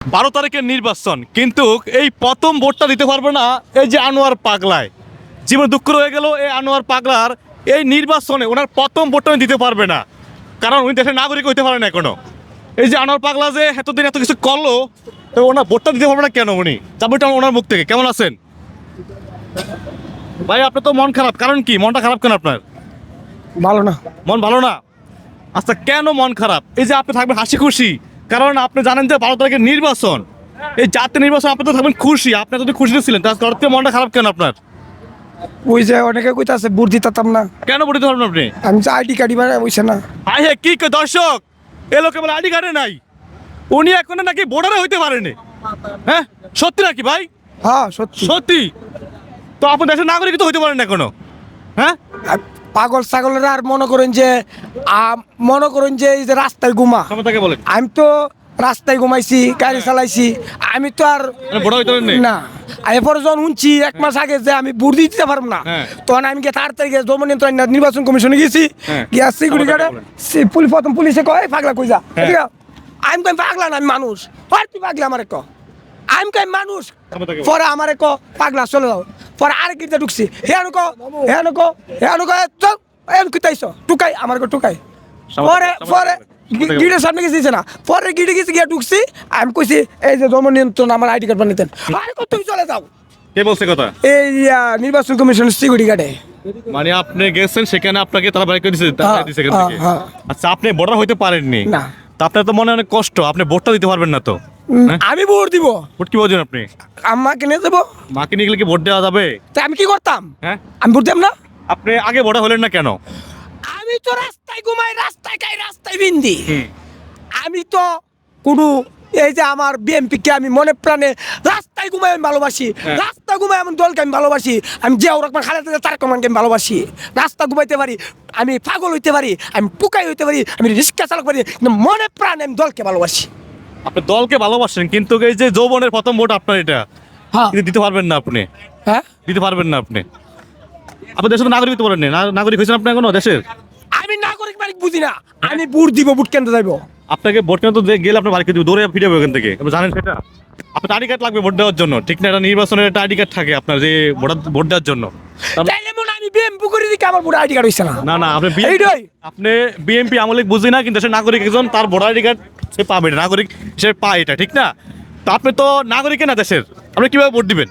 বারো তারিখের নির্বাচন কিন্তু এই প্রথম ভোটটা দিতে পারবে না এই যে আনোয়ার পাগলায়। জীবন দুঃখ রয়ে গেল এই আনোয়ার পাগলার এই নির্বাচনে ওনার প্রথম ভোটটা দিতে পারবে না। কারণ উনি দেশের নাগরিক হইতে পারেন এখনও। এই যে আনোয়ার পাগলা যে এতদিন এত কিছু করল তো ওনার ভোটটা দিতে পারবে না কেন উনি? চাবিটা ওনার মুখ থেকে কেমন আছেন? ভাই আপনার তো মন খারাপ। কারণ কি? মনটা খারাপ কেন আপনার? ভালো না। মন ভালো না? আচ্ছা কেন মন খারাপ? এই যে আপনি থাকবেন হাসি খুশি। কারণ আপনি জানেন যে বারো তারিখের নির্বাচন। এই জাতীয় নির্বাচন আপনি তো থাকবেন খুশি। আপনি যদি খুশি ছিলেন তার করতে মনটা খারাপ কেন আপনার? ওই যে অনেকে কইতাছে বুট দিতাম না। কেন বলতে পারবেন আপনি? আমি যে আইডি কার্ডই বানাই বইছে না। হাই হে কি দর্শক এ লোকে বলে আইডি কার্ডে নাই। উনি এখনও নাকি বোর্ডারে হইতে পারেনি। হ্যাঁ সত্যি নাকি ভাই? হ্যাঁ সত্যি। সত্যি? তো আপনি দেশের নাগরিক তো হইতে পারেন না এখনও। হ্যাঁ? পাগল ছাগলের আর মনে করেন যে মনে করেন যে এই যে রাস্তায় ঘুমা। আমি তো রাস্তায় ঘুমাইছি গাড়ি চালাইছি আমি তো আর মানে না। এরপর যখন শুনছি এক মাস আগে যে আমি বুট দিতে পারব না হ্যাঁ। তখন আমি গিয়ে তার তারিখে জমা নিয়ন্ত্রণ না নির্বাচন কমিশনে গেছি। হ্যাঁ। গিয়া সিকিউরিটি গার্ডে পুলিশ প্রথম পুলিশে কয় "এই পাগলা কই যা? হ্যাঁ। ঠিক আছে আমি কই পাগলা না আমি মানুষ। আর তুই পাগলা আমারে ক। আমি কই মানুষ। পরে আমারে ক পাগলা চলে যাও। পরে আর গিতে ঢুকছি হে আনুক হে আনুক হে আনুক চল কুতাইছ টুকাই আমার কো টুকাই পরে পরে বলেন। সামনে গিটের সামনে গেছি না পরে গিটে গেছি গিয়ে ঢুকছি আমি কইছি এই যে জমা নিয়ন্ত্রণ আমার আইডি কার্ড বানিতেন আরে কত তুমি চলে যাও কে বলছে কথা এই নির্বাচন কমিশন সিকিউরিটি গার্ডে মানে আপনি গেছেন সেখানে আপনাকে তারা বাইক করে দিছে হ্যাঁ, এখান হ্যাঁ। হ্যাঁ। আচ্ছা আপনি ভোটার হইতে পারেননি না। তা আপনার তো মনে অনেক কষ্ট আপনি ভোটটা দিতে পারবেন না তো? আমি ভোট দিব। ভোট কি বলছেন আপনি? আমাকে নিয়ে দেবো মাকে নিয়ে গেলে কি ভোট দেওয়া যাবে? তাই আমি কি করতাম? হ্যাঁ? আমি ভোট দেব না? আপনি আগে ভোটার হলেন না কেন? আমি তো রাস্তায় ঘুমাই রাস্তায় খাই রাস্তায় বিন্দি। আমি তো কোনো এই যে আমার বিএমপি কে আমি মনে প্রাণে রাস্তায় ঘুমাই আমি ভালোবাসি। হ্যাঁ। রাস্তা ঘুমাই আমি দলকে আমি ভালোবাসি। আমি যে রকম খালেদ তার কমানকে আমি ভালোবাসি। রাস্তা ঘুমাইতে পারি আমি পাগল হইতে পারি আমি পুকাই হইতে পারি আমি রিক্সা চালক পারি কিন্তু মনে প্রাণে আমি দলকে ভালোবাসি। আপনি দলকে ভালোবাসেন কিন্তু এই যে যৌবনের প্রথম ভোট আপনার এটা। হ্যাঁ। কিন্তু দিতে পারবেন না আপনি। হ্যাঁ? দিতে পারবেন না আপনি। আপনি দেশের নাগরিক হতে পারেন না। নাগরিক হয়েছেন আপনি এখনও দেশের? আমি নাগরিক মালিক বুঝি না। আমি বুট দিব বুট কেন্দ্র যাইব। আপনাকে ভোট কেন্দ্র তো গেলে আপনার বাড়িতে দিব দৌড়ে ফিরে ওখান থেকে। আপনি জানেন সেটা? আপনার আইডি কার্ড লাগবে ভোট দেওয়ার জন্য। ঠিক না এটা নির্বাচনের একটা আইডি কার্ড থাকে আপনার যে ভোট দেওয়ার জন্য। বিএমপি করে দিকে আমার বুট আইডি কার্ড হইছে না। না না আপনি এইটাই। আপনি বিএমপি আমলিক বুঝি না কিন্তু সে নাগরিক একজন তার ভোটার আইডি কার্ড সে পাবে এটা, নাগরিক সে পায় এটা ঠিক না? তা আপনি তো নাগরিক না দেশের আপনি কীভাবে ভোট দিবেন?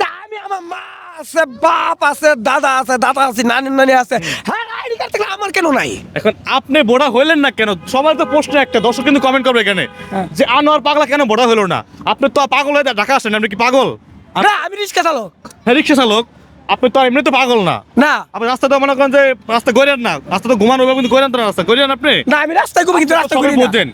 তা আমি আমার মা আছে বাপ আছে দাদা আছে দাদা আছে নানি নানি আছে হ্যাঁ আইডি কার্ড থাকলে আমার কেন নাই? এখন আপনি ভোটার হইলেন না কেন? সবার তো প্রশ্ন একটা দর্শক কিন্তু কমেন্ট করবে এখানে হ্যাঁ। যে আনোয়ার পাগলা কেন ভোটার হলো না? আপনি তো পাগল হয়ে ঢাকা আসেন আপনি কি পাগল? না আমি রিক্সা চালক। হ্যাঁ রিক্সা চালক। আপনি তো এমনি তো পাগল না। না। আপনি রাস্তা তো মনে করেন যে রাস্তা গড়েন না রাস্তা তো ঘুমানো কিন্তু গড়েন তো রাস্তা। গড়েন আপনি? না আমি রাস্তায় ঘুমাই কিন্তু রাস্তা বোঝেন।